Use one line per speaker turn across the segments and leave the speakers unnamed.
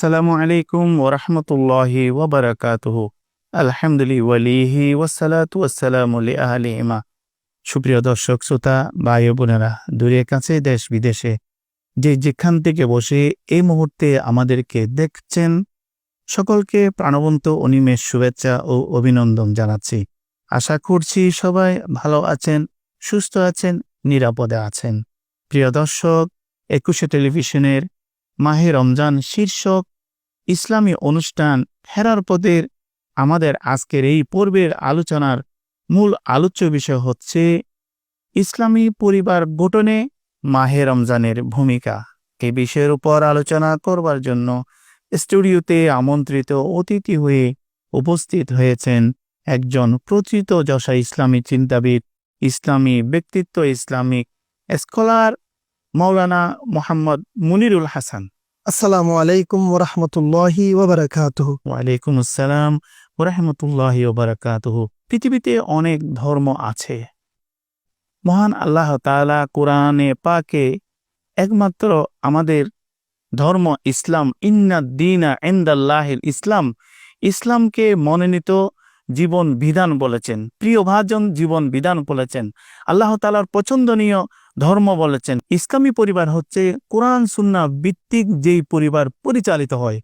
আসসালামু আলাইকুম ওরহমতুল্লাহি ওবরাকাতুহ আলহামদুলিল্লাহ ওয়ালিহি ওয়াসালাতু ওয়াসসালামু আলিহিমা সুপ্রিয় দর্শক, শ্রোতা, ভাই বোনেরা, দূরে কাছে দেশ বিদেশে যে যেখান থেকে বসে এই মুহূর্তে আমাদেরকে দেখছেন, সকলকে প্রাণবন্ত অনিমেষ শুভেচ্ছা ও অভিনন্দন জানাচ্ছি। আশা করছি সবাই ভালো আছেন, সুস্থ আছেন, নিরাপদে আছেন। প্রিয় দর্শক, একুশে টেলিভিশনের মাহে রমজান শীর্ষক ইসলামী অনুষ্ঠান ফেরার পথের আমাদের আজকের এই পর্বের আলোচনার মূল আলোচ্য বিষয় হচ্ছে ইসলামী পরিবার গঠনে মাহে রমজানের ভূমিকা। এ বিষয়ের উপর আলোচনা করবার জন্য স্টুডিওতে আমন্ত্রিত অতিথি হয়ে উপস্থিত হয়েছেন একজন প্রচিত যশা ইসলামী চিন্তাবিদ, ইসলামী ব্যক্তিত্ব ইসলামিক স্কলার মৌলানা মোহাম্মদ মুনিরুল হাসান।
আসসালামু আলাইকুম ওরহমতুল্লাহি
ওয়ালাইকুম আসসালাম ওরহমতুল্লাহ বারাকাতুহ পৃথিবীতে অনেক ধর্ম আছে। মহান আল্লাহ তাআলা কোরআনে পাকে একমাত্র আমাদের ধর্ম ইসলাম ইন্না দিনা এন্দাল্লাহিল ইসলাম। ইসলামকে মনোনীত জীবন বিধান বলেছেন প্রিয় ভাজন জীবন বিধান বলেছেন। আল্লাহ তালার পছন্দনীয় ধর্ম বলেছেন। ইসলামী পরিবার হচ্ছে কোরআন সুন্না ভিত্তিক যেই পরিবার পরিচালিত হয়।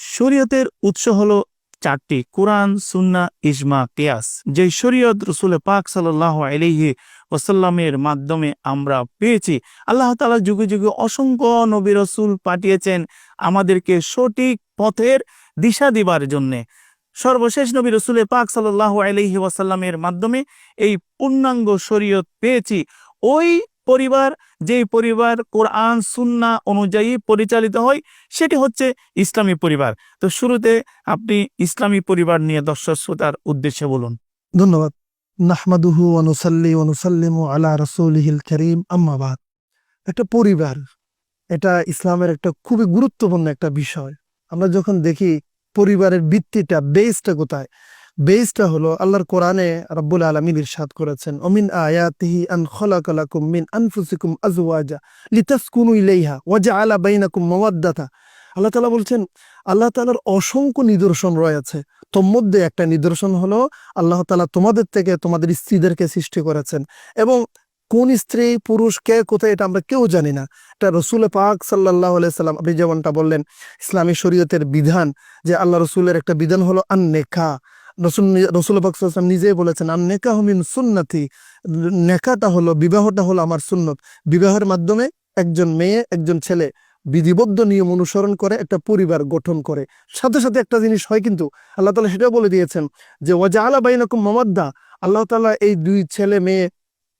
শরীয়তের উৎস হল চারটি, কোরআন সুন্না ইজমা, কিয়াস। যে শরীয়ত রসুলে পাক সাল্লাহ আলহি ওসাল্লামের মাধ্যমে আমরা পেয়েছি, আল্লাহ তালা যুগে যুগে অসংখ্য নবী রসুল পাঠিয়েছেন আমাদেরকে সঠিক পথের দিশা দিবার জন্যে। সর্বশেষ নবী রসুলে পাক সাল্লাহ আলহি ওয়াসাল্লামের মাধ্যমে এই পূর্ণাঙ্গ শরীয়ত পেয়েছি। ওই পরিবার, যেই পরিবার কোরআন, সুন্না অনুযায়ী পরিচালিত হয়, সেটি হচ্ছে ইসলামী পরিবার। তো শুরুতে আপনি ইসলামী পরিবার নিয়ে দর্শক শ্রোতার উদ্দেশ্যে বলুন।
ধন্যবাদ। নাহমাদুহু অনুসাল্লি অনুসাল্লিমু আলা রসুলহিল করিম। আম্মাবাদ একটা পরিবার, এটা ইসলামের একটা খুবই গুরুত্বপূর্ণ একটা বিষয়। আমরা যখন দেখি পরিবারের ভিত্তিটা বেসটা কোথায় বেসটা হলো আল্লাহর কোরআনে রাব্বুল আলামিন ইরশাদ করেছেন, অমিন আয়াতিহি আন খলাকালাকুম মিন আনফুসিকুম আজওয়াজা লিতাসকুনু ইলাইহা ওয়া জাআলা বাইনাকুম মাওয়াদ্দাতা। আল্লাহ তাআলা বলছেন, আল্লাহ তাআলার অসংখ্য নিদর্শন রয়েছে। তোর মধ্যে একটা নিদর্শন হলো আল্লাহ তাআলা তোমাদের থেকে তোমাদের স্ত্রীদেরকে সৃষ্টি করেছেন। এবং কোন স্ত্রী, পুরুষ, কে, কোথায়, এটা আমরা কেউ জানি না। এটা রসুল পাক সাল্লাহ সাল্লাম আপনি যেমনটা বললেন, ইসলামী শরীয়তের বিধান যে আল্লাহ রসুলের একটা বিধান হলো আন নেখা রসুল রসুল নিজেই বলেছেন, আন নেকা হমিন সুন্নতি। নেকাটা হলো, বিবাহটা হলো আমার সুন্নত। বিবাহের মাধ্যমে একজন মেয়ে, একজন ছেলে বিধিবদ্ধ নিয়ম অনুসরণ করে, একটা পরিবার গঠন করে। সাথে সাথে একটা জিনিস হয় কিন্তু, আল্লাহ তালা সেটাও বলে দিয়েছেন যে ওয়াজা আলা বাইনকুম মামাদ্দা। আল্লাহ তালা এই দুই ছেলে মেয়ে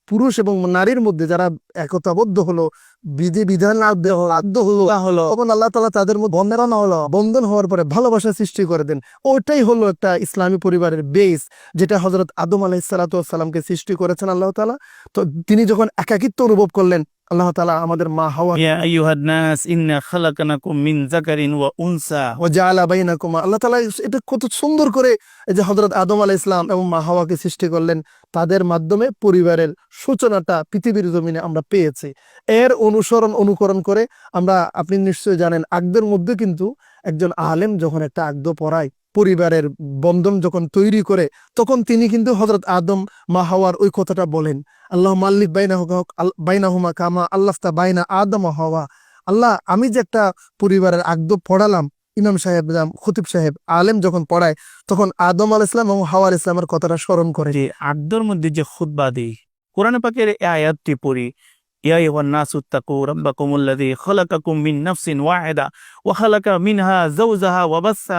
পুরুষ এবং নারীর মধ্যে যারা একতাবদ্ধ হলো বিধি বিধান আদ্য হলো
হলো
আল্লাহ তালা তাদের মধ্যে বন্ধন হলো। বন্ধন হওয়ার পরে ভালোবাসা সৃষ্টি করে দেন। ওইটাই হলো একটা ইসলামী পরিবারের বেস যেটা হজরত আদম আলাইসালাতামকে সৃষ্টি করেছেন আল্লাহ তালা তো তিনি যখন একাকিত্ব অনুভব করলেন আল্লাহ তালা আমাদের মা হাওয়া
মিন যাকারিন ওয়া উনসা।
ও জালা বাইনাকুমা। আল্লাহ তালা এটা কত সুন্দর করে যে হজরত আদম আলাহ ইসলাম এবং মা হাওয়াকে সৃষ্টি করলেন তাদের মাধ্যমে পরিবারের সূচনাটা পৃথিবীর জমিনে আমরা পেয়েছি। এর অনুসরণ অনুকরণ করে আমরা আপনি নিশ্চয়ই জানেন আগদের মধ্যে কিন্তু একজন আলেম যখন একটা আগদ পড়ায় পরিবারের বন্ধন যখন তৈরি করে, তখন তিনি কিন্তু হজরত আদম মা হাওয়ার ওই কথাটা বলেন। আল্লাহ মাল্লিক বাইনা হোক বাইনা হুমা কামা আল্লাহ বাইনা আদম হাওয়া। আল্লাহ, আমি যে একটা পরিবারের আগদ পড়ালাম, ইমাম সাহেব খতিব সাহেব, আলেম যখন পড়ায়, তখন আদম আল ইসলাম এবং হাওয়ার ইসলামের কথাটা স্মরণ করে।
যে আব্দুর মধ্যে যে খুতবা দিই, কোরআন পাকের আয়াতটি পড়ি বাসসা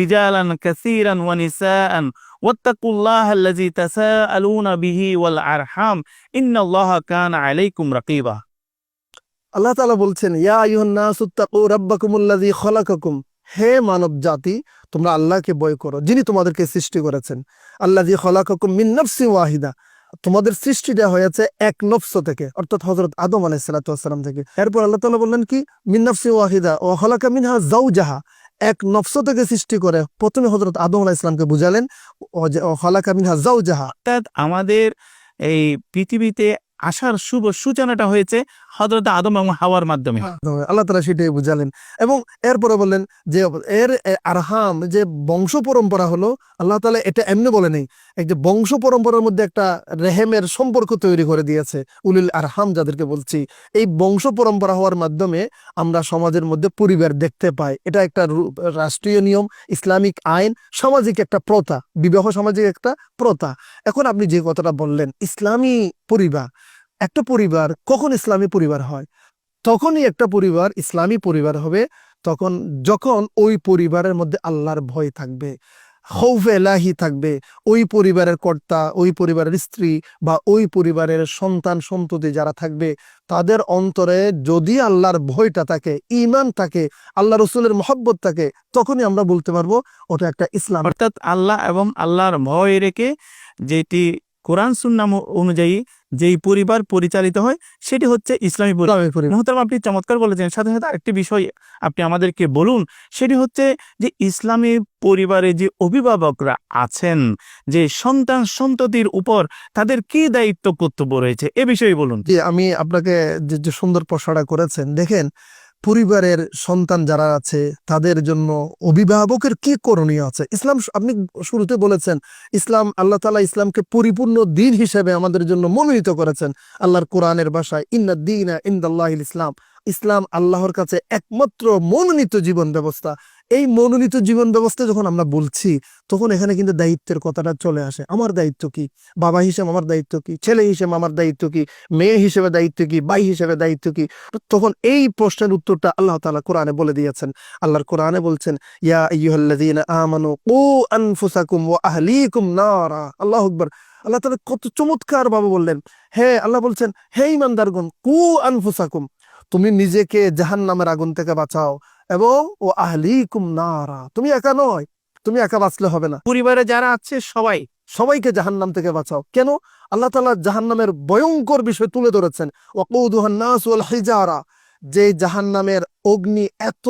রিজালান কাসীরান ওয়া নিসাআন ওয়াত্তাকুল্লাহা আল্লাযী তাসাআলুনা বিহি ওয়াল আরহাম। ইন্নাল্লাহা কানা আলাইকুম রাকীবা।
আল্লাহ তাআলা বলছেন, ইয়া আইয়ুহান নাসু তাকু রাব্বাকুমুল্লাযী খালাকাকুম। হে মানব জাতি তোমরা আল্লাহকে ভয় করো, যিনি তোমাদেরকে সৃষ্টি করেছেন। আল্লাযী খালাকাকুম মিন নাফসিন ওয়াহিদা। তোমাদের সৃষ্টিটা হয়েছে এক নফস থেকে, অর্থাৎ হজরত আদম আলাইসালাম থেকে। এরপর আল্লাহ তালা বললেন কি? মিন্নাফসি ওয়াহিদা, ও হলাকা মিনহা জাউ জাহা এক নফস থেকে সৃষ্টি করে। প্রথমে হজরত আদম আলাহ ইসলামকে বুঝালেন
অর্থাৎ আমাদের এই পৃথিবীতে আসার শুভ সূচনাটা হয়েছে হজরত আদম এবং হাওয়ার মাধ্যমে।
আল্লাহ তালা সেটাই বুঝালেন। এবং এরপরে বললেন যে, এর আরহাম যে বংশ পরম্পরা হলো, আল্লাহ তালা এটা এমনি এক যে বংশ পরম্পরার মধ্যে একটা রেহেমের সম্পর্ক তৈরি করে দিয়েছে, উলিল আরহাম যাদেরকে বলছি। এই বংশ পরম্পরা হওয়ার মাধ্যমে আমরা সমাজের মধ্যে পরিবার দেখতে পাই। এটা একটা রাষ্ট্রীয় নিয়ম, ইসলামিক আইন, সামাজিক একটা প্রথা, বিবাহ সামাজিক একটা প্রথা। এখন আপনি যে কথাটা বললেন, ইসলামী পরিবার একটা পরিবার কখন ইসলামী পরিবার হয়? তখনই একটা পরিবার ইসলামী পরিবার হবে, তখন যখন ওই পরিবারের মধ্যে আল্লাহর ভয় থাকবে, খৌফ এলাহি থাকবে, ওই পরিবারের কর্তা, ওই পরিবারের স্ত্রী বা ওই পরিবারের সন্তান, সন্ততি যারা থাকবে, তাদের অন্তরে যদি আল্লাহর ভয়টা থাকে ইমান থাকে, আল্লাহ রসুলের মহব্বত থাকে, তখনই আমরা বলতে পারব, ওটা একটা ইসলাম।
অর্থাৎ আল্লাহ এবং আল্লাহর ভয় রেখে যেটি কোরআন সুন্নাম অনুযায়ী যেই পরিবার পরিচালিত হয় সেটি হচ্ছে ইসলামী মহতারাম আপনি চমৎকার বলেছেন। সাথে সাথে আরেকটি বিষয় আপনি আমাদেরকে বলুন সেটি হচ্ছে যে ইসলামী পরিবারে যে অভিভাবকরা আছেন যে সন্তান সন্ততির উপর তাদের কি দায়িত্ব কর্তব্য রয়েছে এ বিষয়ে বলুন।
যে আমি আপনাকে যে যে সুন্দর প্রশ্নটা করেছেন দেখেন পরিবারের সন্তান যারা আছে, তাদের জন্য অভিভাবকের কি করণীয় আছে? ইসলাম আপনি শুরুতে বলেছেন, ইসলাম, আল্লাহ তালা ইসলামকে পরিপূর্ণ দিন হিসেবে আমাদের জন্য মনোনীত করেছেন। আল্লাহর কোরআনের ভাষায় ইন্না দিন ইন্দাল্লাহিল ইসলাম। ইসলাম আল্লাহর কাছে একমাত্র মনোনীত জীবন ব্যবস্থা। এই মনোনীত জীবন ব্যবস্থা যখন আমরা বলছি, তখন এখানে কিন্তু দায়িত্বের কথাটা চলে আসে। আমার দায়িত্ব কি? বাবা হিসেবে আমার দায়িত্ব কি? ছেলে হিসেবে আমার দায়িত্ব কি? মেয়ে হিসেবে দায়িত্ব কি? ভাই হিসেবে দায়িত্ব কি? তখন এই প্রশ্নের উত্তরটা আল্লাহ তালা কোরআনে বলে দিয়েছেন। আল্লাহর কোরআনে বলছেন আল্লাহু আকবার। আল্লাহ তাআলা কত চমৎকার ভাবে বললেন। হে আল্লাহ বলছেন, হে ইমানদারগণ কু আনফুসাকুম। তুমি নিজেকে জাহান্নামের আগুন থেকে বাঁচাও এবং ও আহলিকুম নারা। তুমি একা নয়, তুমি একা বাঁচলে হবে না।
পরিবারে যারা আছে সবাই,
সবাইকে জাহান্নাম থেকে বাঁচাও। কেন? আল্লাহ তাআলা জাহান্নামের ভয়ঙ্কর বিষয় তুলে ধরেছেন। যে জাহান নামের যে জাহান্নামের অগ্নি এত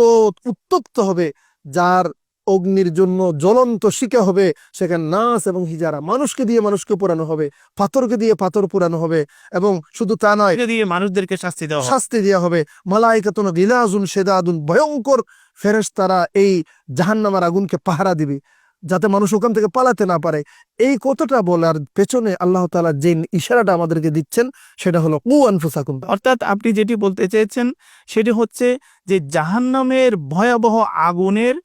উত্তপ্ত হবে, যার অগ্নির জন্য জ্বলন্ত শিকা হবে। সেখানে নাচ এবং হিজারা মানুষকে দিয়ে মানুষকে পোড়ানো হবে পাথরকে দিয়ে পাথর পোড়ানো হবে এবং শুধু তা নয়
দিয়ে মানুষদেরকে শাস্তি দেওয়া
শাস্তি দেওয়া হবে। মালাইকাতুন গিলাজুন সেদাদুন ভয়ঙ্কর ফেরেশতারা এই জাহান্নামার আগুনকে পাহারা দিবে যাতে মানুষ ওখান থেকে পালাতে না পারে। এই কথাটা বলার পেছনে আল্লাহ তাআলা যে ইশারাটা আমাদেরকে দিচ্ছেন সেটা হলো কু আনফুসাকুম।
অর্থাৎ আপনি যেটি বলতে চেয়েছেন সেটি হচ্ছে যে জাহান্নামের ভয়াবহ আগুনের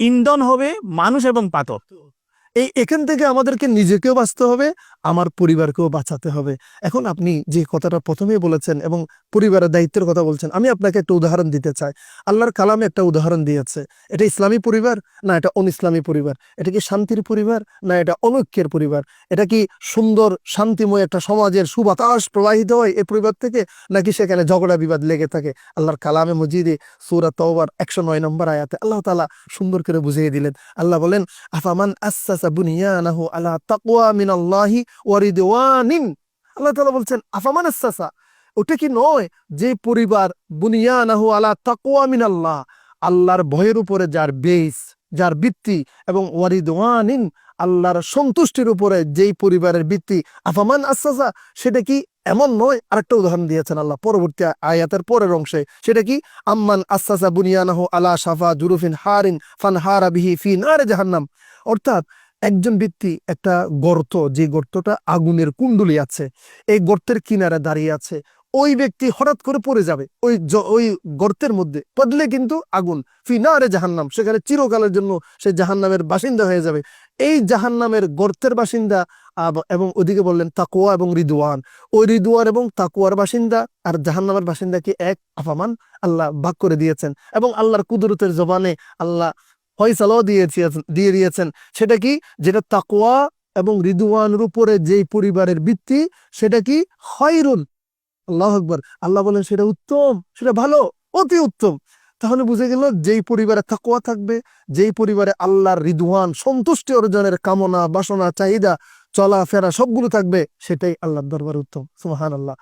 ইন্ধন হবে মানুষ এবং পাথর।
এই এখান থেকে আমাদেরকে নিজেকেও বাঁচতে হবে, আমার পরিবারকেও বাঁচাতে হবে। এখন আপনি যে কথাটা প্রথমেই বলেছেন এবং পরিবারের দায়িত্বের কথা বলছেন, আমি আপনাকে একটা উদাহরণ দিতে চাই। আল্লাহর কালামে একটা উদাহরণ দিয়েছে, এটা ইসলামী পরিবার না এটা অন ইসলামী পরিবার? এটা কি শান্তির পরিবার না এটা অনৈক্যের পরিবার? এটা কি সুন্দর, শান্তিময় একটা সমাজের সুবাতাস প্রবাহিত হয় এই পরিবার থেকে নাকি সেখানে ঝগড়া বিবাদ লেগে থাকে? আল্লাহর কালামে মজিদে সুরা তওবার একশো নয় নম্বর আয়াতে আল্লাহ তালা সুন্দর করে বুঝিয়ে দিলেন। আল্লাহ বলেন, আফামান আসাসা আল্লাহ বলছেন, আফামান ওটা কি নয় যে পরিবার আল্লাহর ভয়ের উপরে যার বেস যার ভিত্তি এবং ওয়ারিদওয়ানিন, আল্লাহর সন্তুষ্টির উপরে যেই পরিবারের ভিত্তি আফামান আসাসা? সেটা কি এমন নয়? আরেকটা উদাহরণ দিয়েছেন আল্লাহ পরবর্তী আয়াতের পরের অংশে। সেটা কি? আম্মান আসাসা বুনিয়ানাহু আলা শাফা জুরুফিন হারিন ফান হারা বিহি ফি নারে জাহান্নাম। অর্থাৎ একজন ব্যক্তি একটা গর্ত, যে গর্তটা আগুনের কুণ্ডলি আছে, এই গর্তের কিনারে দাঁড়িয়ে আছে, ওই ব্যক্তি হঠাৎ করে পড়ে যাবে। ওই ওই গর্তের মধ্যে পদলে কিন্তু আগুন, ফিনারে জাহান্নাম, সেখানে চিরকালের জন্য সে জাহান্নামের বাসিন্দা হয়ে যাবে। এই জাহান্নামের গর্তের বাসিন্দা এবং ওদিকে বললেন তাকুয়া এবং রিদওয়ান। ওই রিদওয়ান এবং তাকুয়ার বাসিন্দা আর জাহান্নামের বাসিন্দা কি এক? আফামান? আল্লাহ ভাগ করে দিয়েছেন। এবং আল্লাহর কুদরতের জবানে আল্লাহ ফয়সালাও দিয়েছেন দিয়ে দিয়েছেন। সেটা কি? যেটা তাকুয়া এবং রিদওয়ানের উপরে যেই পরিবারের ভিত্তি সেটা কি? খয়রুন। আল্লাহ আকবর। আল্লাহ বলেন, সেটা উত্তম, সেটা ভালো, অতি উত্তম। তাহলে বুঝে গেল, যেই পরিবারে তাকুয়া থাকবে, যেই পরিবারে আল্লাহর রিদওয়ান, সন্তুষ্টি অর্জনের কামনা, বাসনা, চাহিদা, চলাফেরা সবগুলো থাকবে, সেটাই আল্লাহর দরবার উত্তম। সুহান আল্লাহ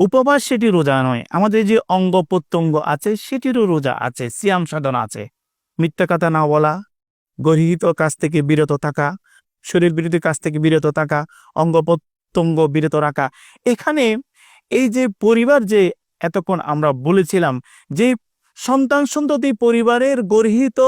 উপবাস সেটি রোজা নয়। আমাদের যে অঙ্গ প্রত্যঙ্গ আছে, সেটিরও রোজা আছে, সিয়াম সাধনা আছে। মিথ্যা কথা না বলা গর্হিত কাজ থেকে বিরত থাকা, শরীর বিরোধী কাজ থেকে বিরত থাকা, অঙ্গ প্রত্যঙ্গ বিরত রাখা। এখানে এই যে পরিবার যে এতক্ষণ আমরা বলেছিলাম, যে সন্তান সন্ততি পরিবারের গর্হিত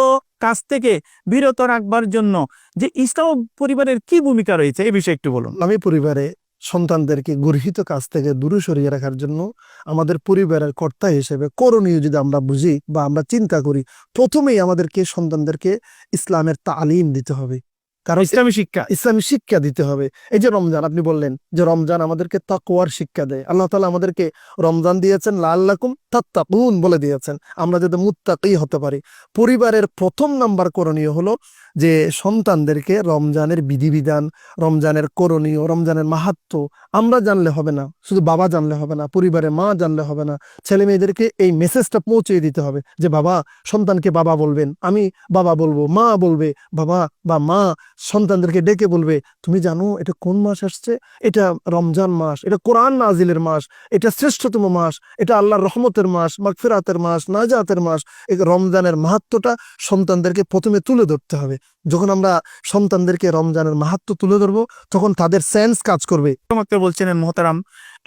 কাজ থেকে বিরত রাখবার জন্য যে ইসলাম পরিবারের কি ভূমিকা রয়েছে, এই বিষয়ে একটু বলুন।
আমি পরিবারে সন্তানদেরকে গর্হিত কাজ থেকে দূরে সরিয়ে রাখার জন্য আমাদের পরিবারের কর্তা হিসেবে করণীয় যদি আমরা বুঝি বা আমরা চিন্তা করি, প্রথমেই আমাদেরকে সন্তানদেরকে ইসলামের তালিম দিতে হবে। কারণ
ইসলামী শিক্ষা।
ইসলামী শিক্ষা দিতে হবে। এই যে রমজান আপনি বললেন যে রমজান আমাদেরকে তাকওয়ার শিক্ষা দেয়। আল্লাহ তালা আমাদেরকে রমজান দিয়েছেন লাল্লাকুম তাত্তাকুন বলে দিয়েছেন। আমরা যাতে মুত্তাকি হতে পারি। পরিবারের প্রথম নাম্বার করণীয় হলো যে সন্তানদেরকে রমজানের বিধিবিধান রমজানের করণীয় রমজানের মাহাত্ম আমরা জানলে হবে না। শুধু বাবা জানলে হবে না পরিবারের মা জানলে হবে না। ছেলে মেয়েদেরকে এই মেসেজটা পৌঁছে দিতে হবে যে বাবা সন্তানকে বাবা বলবেন। আমি বাবা বলব মা বলবে বাবা বা মা সন্তানদেরকে ডেকে বলবে, তুমি জানো এটা কোন মাস আসছে? এটা রমজান মাস, এটা কোরআন নাজিলের মাস, এটা শ্রেষ্ঠতম মাস, এটা আল্লাহর রহমতের মাস, মাগফিরাতের মাস, নাজাতের মাস। এই রমজানের মাহাত্মটা সন্তানদেরকে প্রথমে তুলে ধরতে হবে। যখন আমরা সন্তানদেরকে রমজানের মাহাত্ম তুলে ধরবো, তখন তাদের সেন্স কাজ করবে।
চমৎকার বলছিলেন মোহতারাম,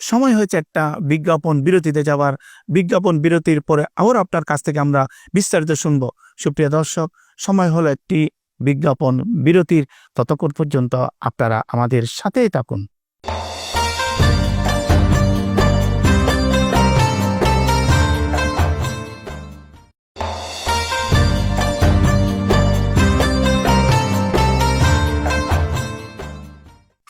সময় হয়েছে একটা বিজ্ঞাপন বিরতিতে যাওয়ার। বিজ্ঞাপন বিরতির পরে আবার আপনার কাছ থেকে আমরা বিস্তারিত শুনব। সুপ্রিয় দর্শক, সময় হলো একটি বিজ্ঞাপন, বিরতির ততক্ষণ পর্যন্ত আপনারা আমাদের সাথেই থাকুন।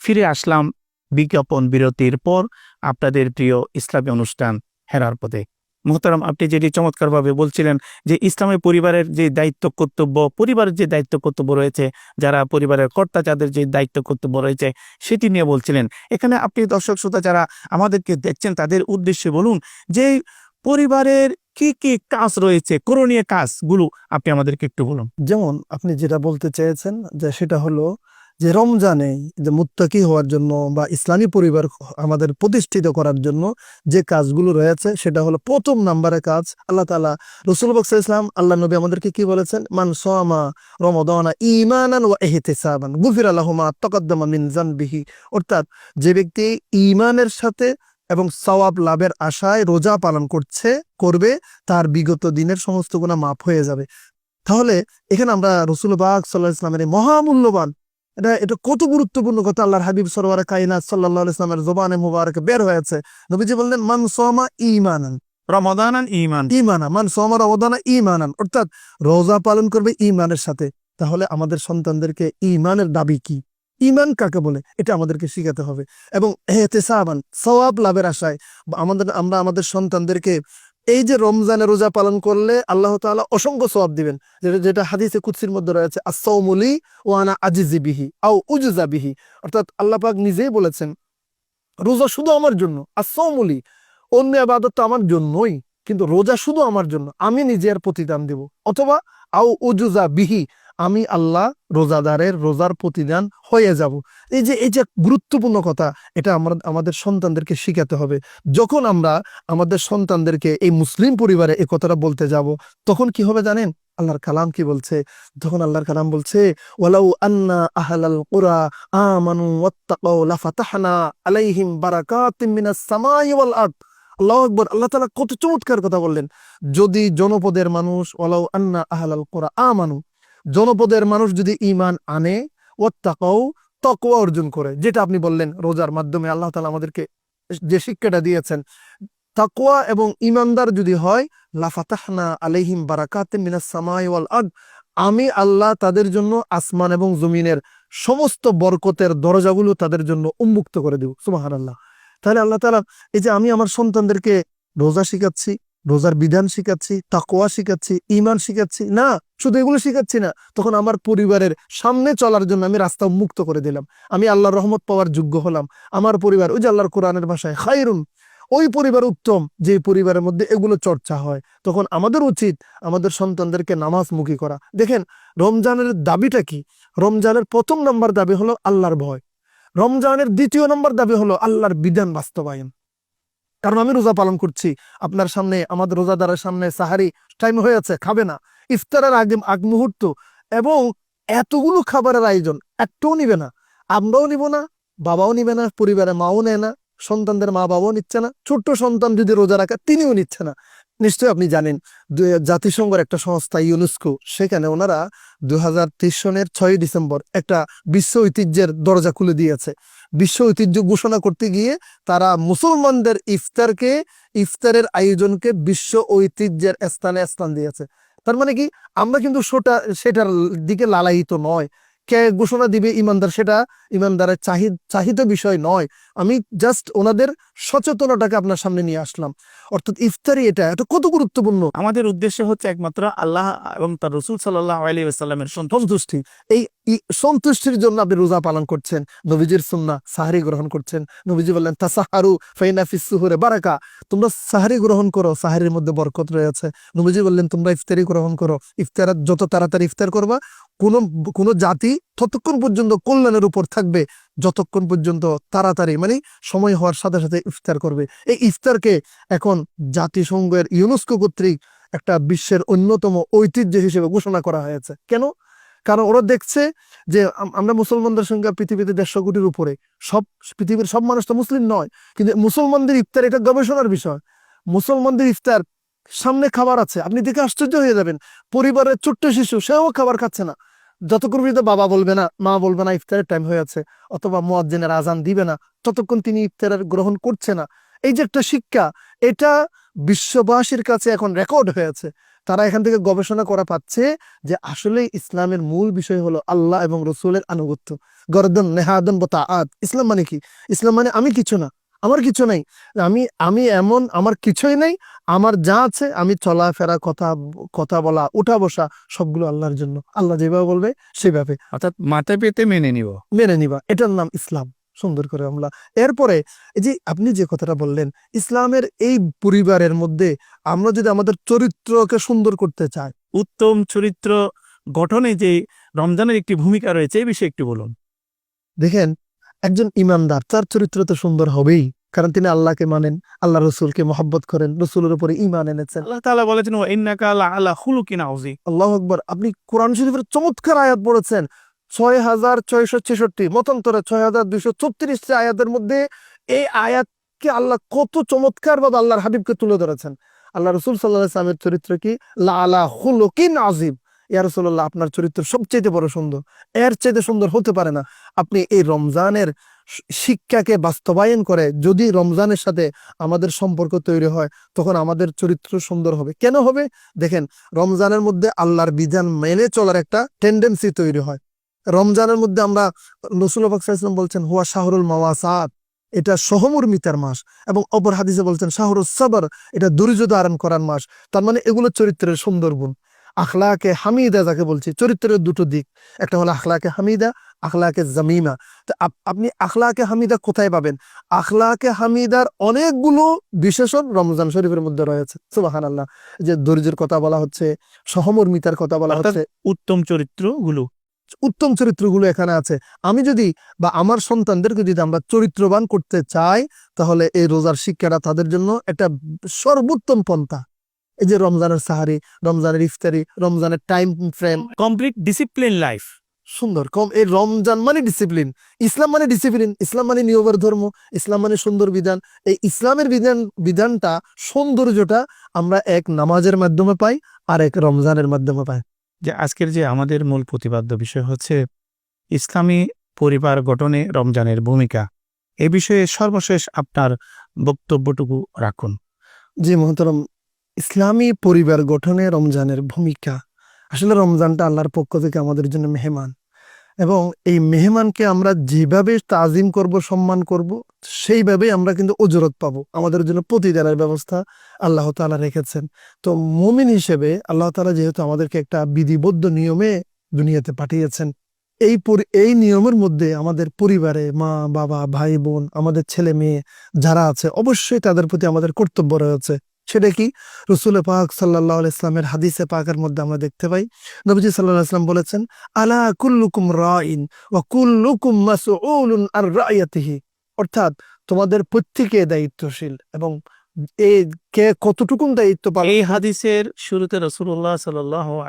ফিরে আসলাম বিজ্ঞাপন, বিরতির পর আপনাদের প্রিয় ইসলামী অনুষ্ঠান হেরার পথে। মোহতারাম, আপনি যেটি চমৎকারভাবে বলছিলেন যে ইসলামী পরিবারের যে দায়িত্ব কর্তব্য, পরিবারের যে দায়িত্ব কর্তব্য রয়েছে, যারা পরিবারের কর্তা, যাদের যে দায়িত্ব কর্তব্য রয়েছে, সেটি নিয়ে বলছিলেন। এখানে আপনি দর্শক, শ্রোতা যারা আমাদেরকে দেখছেন, তাদের উদ্দেশ্যে বলুন যে পরিবারের কি কি কাজ রয়েছে, করণীয় কাজগুলো, আপনি আমাদেরকে একটু বলুন।
যেমন আপনি যেটা বলতে চেয়েছেন যে সেটা হলো যে রমজানে যে মুত্তাকি হওয়ার জন্য বা ইসলামী পরিবার আমাদের প্রতিষ্ঠিত করার জন্য যে কাজগুলো রয়েছে, সেটা হলো প্রথম নাম্বারের কাজ, আল্লাহ তালা রসুল বক্সা ইসলাম আল্লাহ নবী আমাদেরকে কি বলেছেন? মান সোয়ামা রমদানা ইমানান ওয়া ইহতিসাবান, গুফির আল্লাহুমা তকদ্দমা মিন বিহি অর্থাৎ যে ব্যক্তি ইমানের সাথে এবং সওয়াব লাভের আশায় রোজা পালন করছে, করবে, তার বিগত দিনের সমস্ত গুণা মাফ হয়ে যাবে। তাহলে এখানে আমরা রসুল বাগ সাল্লাহ ইসলামের মহামূল্যবান এটা এটা কত গুরুত্বপূর্ণ কথা আল্লাহর হাবিব সরওয়ার কাইনাত সাল্লাহ ইসলামের জবানে মুবারকে বের হয়েছে। নবীজি বললেন মান সোমা ইমানান
ইমান
ইমানা মান সোমা রমদানা ইমানান অর্থাৎ রোজা পালন করবে ইমানের সাথে। তাহলে আমাদের সন্তানদেরকে ইমানের দাবি কি? ইমান কাকে বলে? এটা আমাদেরকে শিখাতে হবে। এবং এহতেসাবান সওয়াব লাভের আশায়। আমাদের আমরা আমাদের সন্তানদেরকে এই যে রমজানে রোজা পালন করলে আল্লাহ তালা অসংখ্য সবাব দিবেন। যেটা যেটা হাদিসে কুৎসির মধ্যে রয়েছে আসৌমুলি ওয়ানা আজিজি বিহি আও উজুজা বিহি। অর্থাৎ আল্লাহ পাক নিজেই বলেছেন, রোজা শুধু আমার জন্য আসৌমুলি অন্য আবাদত তো আমার জন্যই, কিন্তু রোজা শুধু আমার জন্য, আমি নিজের প্রতিদান দিব। অথবা, আও উজুজা বিহি আমি আল্লাহ রোজাদারের রোজার প্রতিদান হয়ে যাব। এই যে এই যে গুরুত্বপূর্ণ কথা, এটা আমরা, আমাদের সন্তানদেরকে শিখাতে হবে। যখন আমরা আমাদের সন্তানদেরকে এই মুসলিম পরিবারে এই কথাটা বলতে যাব, তখন কি হবে জানেন? আল্লাহর কালাম কি বলছে? তখন আল্লাহর কালাম বলছে, ওয়ালাউ আন্না আহলাল কুরা আমানু ওয়াত্তাকাউ লাফাতাহনা আলাইহিম বারাকাতিম মিনাস সামাই ওয়াল আরদ। আল্লাহু আকবার, আল্লাহ তাআলা কত চমৎকার কথা বললেন। যদি জনপদের মানুষ, ওয়ালাউ আন্না আহলাল কুরা আমানু জনপদের মানুষ যদি ঈমান আনে, ওয়াত্তাকাউ, তাকওয়া অর্জন করে, যেটা আপনি বললেন রোজার মাধ্যমে আল্লাহ তালা আমাদেরকে যে শিক্ষাটা দিয়েছেন, তাকওয়া এবং ইমানদার যদি হয়, লাফাতাহনা আলাইহিম বারাকাতিম মিনাস সামাই ওয়াল আমি আল্লাহ তাদের জন্য আসমান এবং জমিনের সমস্ত বরকতের দরজাগুলো তাদের জন্য উন্মুক্ত করে দেব আল্লাহ তাহলে আল্লাহ তালা এই যে আমি আমার সন্তানদেরকে রোজা শিখাচ্ছি রোজার বিধান শিখাচ্ছি তাকোয়া শিখাচ্ছি ইমান শিখাচ্ছি। না, শুধু এগুলো শিখাচ্ছি না, তখন আমার পরিবারের সামনে চলার জন্য আমি রাস্তা উন্মুক্ত করে দিলাম। আমি আল্লাহর রহমত পাওয়ার যোগ্য হলাম। আমার পরিবার, ওই যে আল্লাহর কোরআনের ভাষায় খাইরুন ওই পরিবার উত্তম, যে পরিবারের মধ্যে এগুলো চর্চা হয়। তখন আমাদের উচিত আমাদের সন্তানদেরকে নামাজমুখী করা। দেখেন, রমজানের দাবিটা কি? রমজানের প্রথম নম্বর দাবি হলো আল্লাহর ভয়। রমজানের দ্বিতীয় নম্বর দাবি হলো আল্লাহর বিধান বাস্তবায়ন। কারণ আমি রোজা পালন করছি। আপনার সামনে, আমাদের রোজাদারের সামনে সাহারি টাইম হয়ে আছে খাবে না। ইফতারের আগে, আগ মুহূর্ত। এবং এতগুলো খাবারের আয়োজন, একটাও নিবে না। আমরাও নিব না, বাবাও নিবে না পরিবারে মাও নেয় না, সন্তানদের মা বাবাও নিচ্ছে না, ছোট্ট সন্তান যদি রোজা রাখে, তিনিও নিচ্ছে না। নিশ্চয়ই আপনি জানেন জাতিসংঘের একটা সংস্থা, ইউনেস্কো, সেখানে ওনারা দু হাজার তেইশ সনের ছয় ডিসেম্বর একটা বিশ্ব ঐতিহ্যের দরজা খুলে দিয়েছে। বিশ্ব ঐতিহ্য ঘোষণা করতে গিয়ে তারা মুসলমানদের ইফতারকে, ইফতারের আয়োজনকে বিশ্ব ঐতিহ্যের স্থানে স্থান দিয়েছে। তার মানে কি? আমরা কিন্তু সেটা, সেটার দিকে লালায়িত নয়। কে ঘোষণা দিবে ইমানদার? সেটা ইমানদারের চাহিদ চাহিদা বিষয় নয়। আমি জাস্ট ওনাদের সচেতনতাকে আপনার সামনে নিয়ে আসলাম। অর্থাৎ ইফতারি এটা এটা কত গুরুত্বপূর্ণ?
আমাদের উদ্দেশ্য হচ্ছে একমাত্র আল্লাহ এবং তার রসুল সাল্লাহ আলী আসাল্লামের সন্তুষ্টি।
এই সন্তুষ্টির জন্য আপনি রোজা পালন করছেন নবীজির সুন্না সাহারি গ্রহণ করছেন। নবীজি বললেন তাসাহারু ফাইনাফিস সুহুরে বারাকা। তোমরা সাহারি গ্রহণ করো সাহারির মধ্যে বরকত রয়েছে। নবীজি বললেন তোমরা ইফতারি গ্রহণ করো। ইফতার যত তাড়াতাড়ি ইফতার করবা কোন কোন জাতি ততক্ষণ পর্যন্ত কল্যাণের উপর থাকবে, যতক্ষণ পর্যন্ত তাড়াতাড়ি মানে সময় হওয়ার সাথে সাথে ইফতার করবে। এই ইফতারকে এখন জাতিসংঘের ইউনেস্কো কর্তৃক একটা বিশ্বের অন্যতম ঐতিহ্য হিসেবে ঘোষণা করা হয়েছে। কেন? কারণ ওরা দেখছে যে আমরা মুসলমানদের সংখ্যা পৃথিবীতে দেড়শো কোটির উপরে। সব, পৃথিবীর সব মানুষ তো মুসলিম নয়। কিন্তু মুসলমানদের ইফতার এটা গবেষণার বিষয়। মুসলমানদের ইফতার সামনে খাবার আছে। আপনি দেখে আশ্চর্য হয়ে যাবেন। পরিবারের ছোট্ট শিশু, সেও খাবার খাচ্ছে না। যতক্ষণ পর্যন্ত বাবা বলবে না, মা বলবে না, ইফতারের টাইম হয়ে আছে, অথবা মুয়াজ্জিনের আজান দিবে না, ততক্ষণ তিনি ইফতারের গ্রহণ করছে না। এই যে একটা শিক্ষা, এটা বিশ্ববাসীর কাছে এখন রেকর্ড হয়েছে তারা এখান থেকে গবেষণা করা পাচ্ছে যে আসলে ইসলামের মূল বিষয় হলো আল্লাহ এবং রসুলের আনুগত্য। গরদন, নেহাদন বতা আদ ইসলাম মানে কি? ইসলাম মানে আমি কিছু না। আমার কিছু নাই। আমি আমি এমন আমার কিছুই নাই। আমার যা আছে আমি চলাফেরা কথা কথা বলা উঠা বসা সবগুলো আল্লাহর জন্য। আল্লাহ যেভাবে বলবে সেভাবে।
অর্থাৎ মাথা পেতে মেনে নিব।
মেনে নিবা। এটার নাম ইসলাম। সুন্দর করে আমরা। এরপরে এই যে আপনি যে কথাটা বললেন ইসলামের এই পরিবারের মধ্যে আমরা যদি আমাদের চরিত্রকে সুন্দর করতে চাই।
উত্তম চরিত্র গঠনে যে রমজানের একটি ভূমিকা রয়েছে এই বিষয়ে একটু বলুন।
দেখেন একজন ইমানদার তার চরিত্র তো সুন্দর হবেই। কারণ তিনি আল্লাহকে মানেন আল্লাহ রসুলকে মহব্বত করেন রসুলের উপরে ইমান এনেছেন।
আল্লাহ বলেছেন
আল্লাহ আকবর আপনি কোরআন শরীফের চমৎকার আয়াত পড়েছেন। ছয় হাজার ছয়শো ছেষট্টি মতান্তরে ছয় হাজার দুইশো চৌত্রিশটি আয়াতের মধ্যে এই আয়াতকে আল্লাহ কত চমৎকার ভাবে আল্লাহর হাবিবকে তুলে ধরেছেন। আল্লাহ রসুল সাল্লাহ ইসলামের চরিত্র কি? লা আলা হুলকিন আজিব ইয়া রসুল্লাহ আপনার চরিত্র সবচেয়ে বড় সুন্দর। এর চাইতে সুন্দর হতে পারে না। আপনি এই রমজানের শিক্ষাকে বাস্তবায়ন করে যদি রমজানের সাথে আমাদের সম্পর্ক তৈরি হয়, তখন আমাদের চরিত্র সুন্দর হবে। কেন হবে? দেখেন, রমজানের মধ্যে আল্লাহর বিধান মেনে চলার একটা টেন্ডেন্সি তৈরি হয়। রমজানের মধ্যে আমরা নসুল ইসলাম বলছেন, হুয়া শাহরুল মাওয়াসাদ এটা সহমর্মিতার মাস। এবং অপর হাদিসে বলছেন শাহরুল সাবর এটা ধৈর্য ধারণ করার মাস। তার মানে এগুলো চরিত্রের সুন্দর গুণ। আখলাকে হামিদা যাকে বলছি চরিত্রের দুটো দিক। একটা হলো আখলাকে হামিদা আখলাকে জামিমা। তো আপ- আপনি আখলাকে হামিদা কোথায় পাবেন? আখলাকে হামিদার অনেকগুলো বিশেষণ রমজান শরীফের মধ্যে রয়েছে। সুবাহান আল্লাহ যে ধৈর্যের কথা বলা হচ্ছে সহমর্মিতার কথা বলা হচ্ছে।
উত্তম চরিত্রগুলো।
উত্তম চরিত্রগুলো এখানে আছে। আমি যদি বা আমার সন্তানদেরকে যদি আমরা চরিত্রবান করতে চাই তাহলে এই রোজার শিক্ষাটা তাদের জন্য একটা সর্বোত্তম পন্থা। এই যে রমজানের সাহারি রমজানের ইফতারি রমজানের time frame
complete discipline life
সুন্দর কম এই রমজান মানে ডিসিপ্লিন ইসলাম মানে ডিসিপ্লিন ইসলাম মানে নিয়মের ধর্ম। ইসলাম মানে সুন্দর বিধান। এই ইসলামের বিধান বিধানটা সৌন্দর্যটা আমরা এক নামাজের মাধ্যমে পাই আর এক রমজানের মাধ্যমে পাই।
যে আজকের যে আমাদের মূল প্রতিপাদ্য বিষয় হচ্ছে ইসলামী পরিবার গঠনে রমজানের ভূমিকা। এ বিষয়ে সর্বশেষ আপনার বক্তব্যটুকু রাখুন।
জি মহতরম। ইসলামী পরিবার গঠনে রমজানের ভূমিকা। আসলে রমজানটা আল্লাহর পক্ষ থেকে আমাদের জন্য মেহমান। এবং এই মেহমানকে আমরা যেভাবে তাজিম করব, সম্মান করব সেইভাবে আমরা কিন্তু ওজরত পাব। আমাদের জন্য প্রতিদানের ব্যবস্থা আল্লাহ তাআলা রেখেছেন। তো মুমিন হিসেবে আল্লাহ তাআলা যেহেতু আমাদেরকে একটা বিধিবদ্ধ নিয়মে দুনিয়াতে পাঠিয়েছেন, এই পরি- এই নিয়মের মধ্যে আমাদের পরিবারে মা, বাবা, ভাই, বোন, আমাদের ছেলে মেয়ে যারা আছে, অবশ্যই তাদের প্রতি আমাদের কর্তব্য রয়েছে। সেটা কি? রসুল পাক সাল্লাহ ইসলামের হাদিসে পাকের মধ্যে আমরা দেখতে পাই। নবীজি সাল্লাহ ইসলাম বলেছেন আলা কুল্লুকুম রাইন ও কুল্লুকুম মাসউলুন আর রায়াতিহি অর্থাৎ তোমাদের প্রত্যেকে দায়িত্বশীল এবং এ কে কতটুকুন দায়িত্ব পালন
এই হাদিসের শুরুতে রসুল্লাহ সাল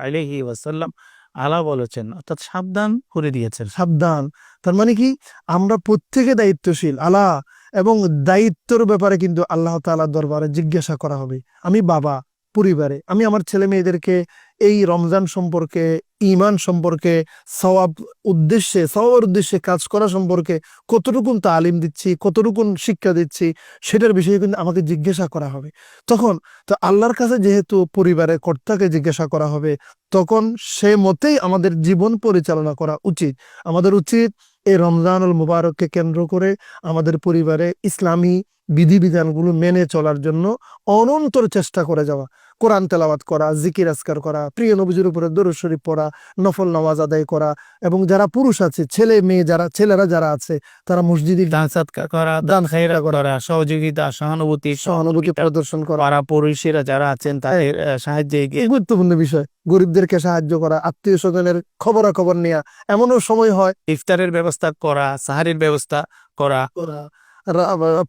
আলহি ওয়াসাল্লাম আলা বলেছেন অর্থাৎ সাবধান করে দিয়েছেন।
সাবধান। তার মানে কি? আমরা প্রত্যেকে দায়িত্বশীল। আলা এবং দায়িত্বর ব্যাপারে কিন্তু আল্লাহ তাআলার দরবারে জিজ্ঞাসা করা হবে। আমি বাবা, পরিবারে, আমি আমার ছেলে মেয়েদেরকে এই রমজান সম্পর্কে ইমান সম্পর্কে, সওয়াব উদ্দেশ্যে সওয়ার উদ্দেশ্যে কাজ করা সম্পর্কে কতটুকুন তালিম দিচ্ছি, কতটুকুন শিক্ষা দিচ্ছি, সেটার বিষয়ে কিন্তু আমাকে জিজ্ঞাসা করা হবে। তখন তো আল্লাহর কাছে যেহেতু পরিবারের কর্তাকে জিজ্ঞাসা করা হবে, তখন সে মতেই আমাদের জীবন পরিচালনা করা উচিত। আমাদের উচিত এই রমজানুল মুবারককে কেন্দ্র করে আমাদের পরিবারে ইসলামী বিধিবিধানগুলো মেনে চলার জন্য অনন্তর চেষ্টা করে যাওয়া। কোরআন তেলাওয়াত করা জিকির আসকার করা প্রিয় নবীজির উপরে দরুদ শরীফ পড়া নফল নামাজ আদায় করা এবং যারা পুরুষ আছে ছেলে মেয়ে যারা ছেলেরা যারা আছে তারা মসজিদে
দান করা দান খাইরা করা সহযোগিতা সহানুভূতি
সহানুভূতি প্রদর্শন করা।
পাড়া পড়শিরা যারা আছেন তাদের সাহায্যে
গুরুত্বপূর্ণ বিষয় গরিবদেরকে সাহায্য করা আত্মীয় স্বজনের খবরাখবর নেওয়া এমনও সময় হয়
ইফতারের ব্যবস্থা করা সাহারির ব্যবস্থা করা।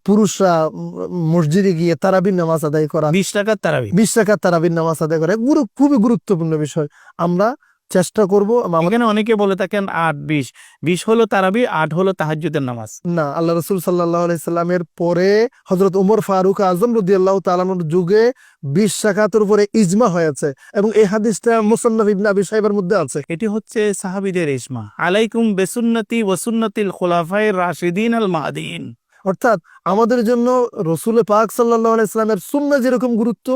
পুরুষরা মসজিদে গিয়ে তারাবির নামাজ আদায় করা।
বিশ টাকার তারাবি।
বিশ টাকা তারাবির নামাজ আদায় করা। গুরু খুবই গুরুত্বপূর্ণ বিষয়। আমরা চেষ্টা করব
এখানে অনেকে বলে থাকেন আট বিশ। বিশ হলো তারাবি আট হলো তাহাজ্জুদের নামাজ।
না আল্লাহ রসুল সাল্লাহ আলাইসাল্লামের পরে হজরত উমর ফারুক আজম রদি আল্লাহ তালানোর যুগে বিশ শাখাতের উপরে ইজমা হয়েছে এবং এই হাদিসটা মুসন্নফ ইবনে আবি সাহেবের মধ্যে আছে।
এটি হচ্ছে সাহাবিদের ইসমা আলাইকুম বেসুন্নতি ওয়াসুন্নতিল খোলাফাই রাশিদিন আল মাহদিন
অর্থাৎ আমাদের জন্য রসুল পাক সাল্লাহ আলাইসলামের সুন্না যেরকম গুরুত্ব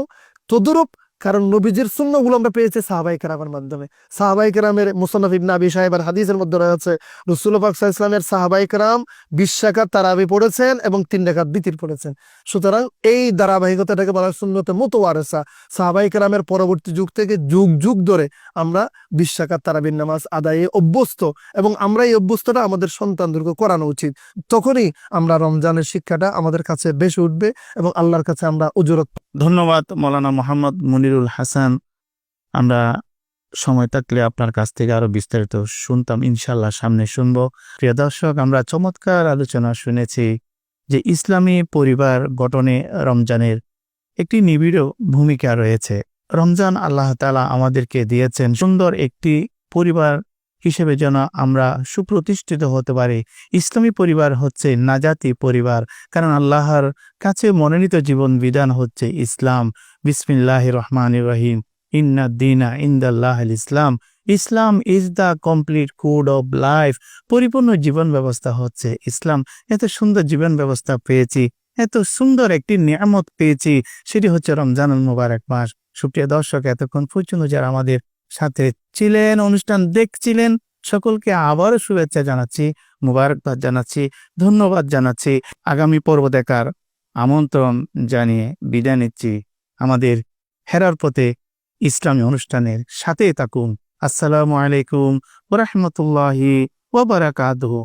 তদুরূপ কারণ নবীজির সুন্নগুলো আমরা পেয়েছি সাহাবাই কেরামের মাধ্যমে। সাহাবাই কেরামের মুসন্নফ ইবনে আবি সাহেবের হাদিসের মধ্যে রয়েছে রসুল পাক সাল্লাল্লাহু আলাইহি ওয়াসাল্লামের সাহাবাই কেরাম বিশ শাখাত তারাবি পড়েছেন এবং তিন রেখাত বিতির পড়েছেন। সুতরাং এই ধারাবাহিকতাটাকে বলা হয় মতো মোতোয়ারেসা সাহাবাই কেরামের পরবর্তী যুগ থেকে যুগ যুগ ধরে আমরা বিশ শাখাত তারাবির নামাজ আদায়ে অভ্যস্ত এবং আমরা এই অভ্যস্তটা আমাদের সন্তানদেরকে করানো উচিত। তখনই আমরা রমজানের শিক্ষাটা আমাদের কাছে বেশি উঠবে এবং আল্লাহর কাছে আমরা উজরত
ধন্যবাদ, মৌলানা মোহাম্মদ মনিরুল হাসান, আমরা সময় থাকলে আপনার কাছ থেকে আরও বিস্তারিত শুনতাম ইনশাল্লাহ সামনে শুনব। প্রিয় দর্শক, আমরা চমৎকার আলোচনা শুনেছি যে ইসলামী পরিবার গঠনে রমজানের একটি নিবিড় ভূমিকা রয়েছে। রমজান আল্লাহ তাআলা আমাদেরকে দিয়েছেন সুন্দর একটি পরিবার হিসেবে যেন আমরা সুপ্রতিষ্ঠিত হতে পারি। ইসলামী পরিবার হচ্ছে নাজাতি পরিবার, কারণ আল্লাহর কাছে মনোনীত জীবন বিধান হচ্ছে ইসলাম। বিসমিল্লাহ রহমান রহিম। ইন্না দিনা ইন্দাল্লাহ ইসলাম। Islam is the complete code of life পরিপূর্ণ জীবন ব্যবস্থা হচ্ছে ইসলাম। এত সুন্দর জীবন ব্যবস্থা পেয়েছি। এত সুন্দর একটি নিয়ামত পেয়েছি। সেটি হচ্ছে রমজানুল মুবারক মাস। সুপ্রিয় দর্শক, এতক্ষণ পর্যন্ত যারা আমাদের সাথে ছিলেন, অনুষ্ঠান দেখছিলেন। সকলকে আবারও শুভেচ্ছা জানাচ্ছি, মুবারকবাদ জানাচ্ছি, ধন্যবাদ জানাচ্ছি। আগামী পর্ব দেখার আমন্ত্রণ জানিয়ে বিদায় নিচ্ছি। আমাদের হেরার পথে ইসলামী অনুষ্ঠানের সাথে থাকুন। আসসালামু আলাইকুম ওরহমতুল্লাহি ওবরাকাতুহু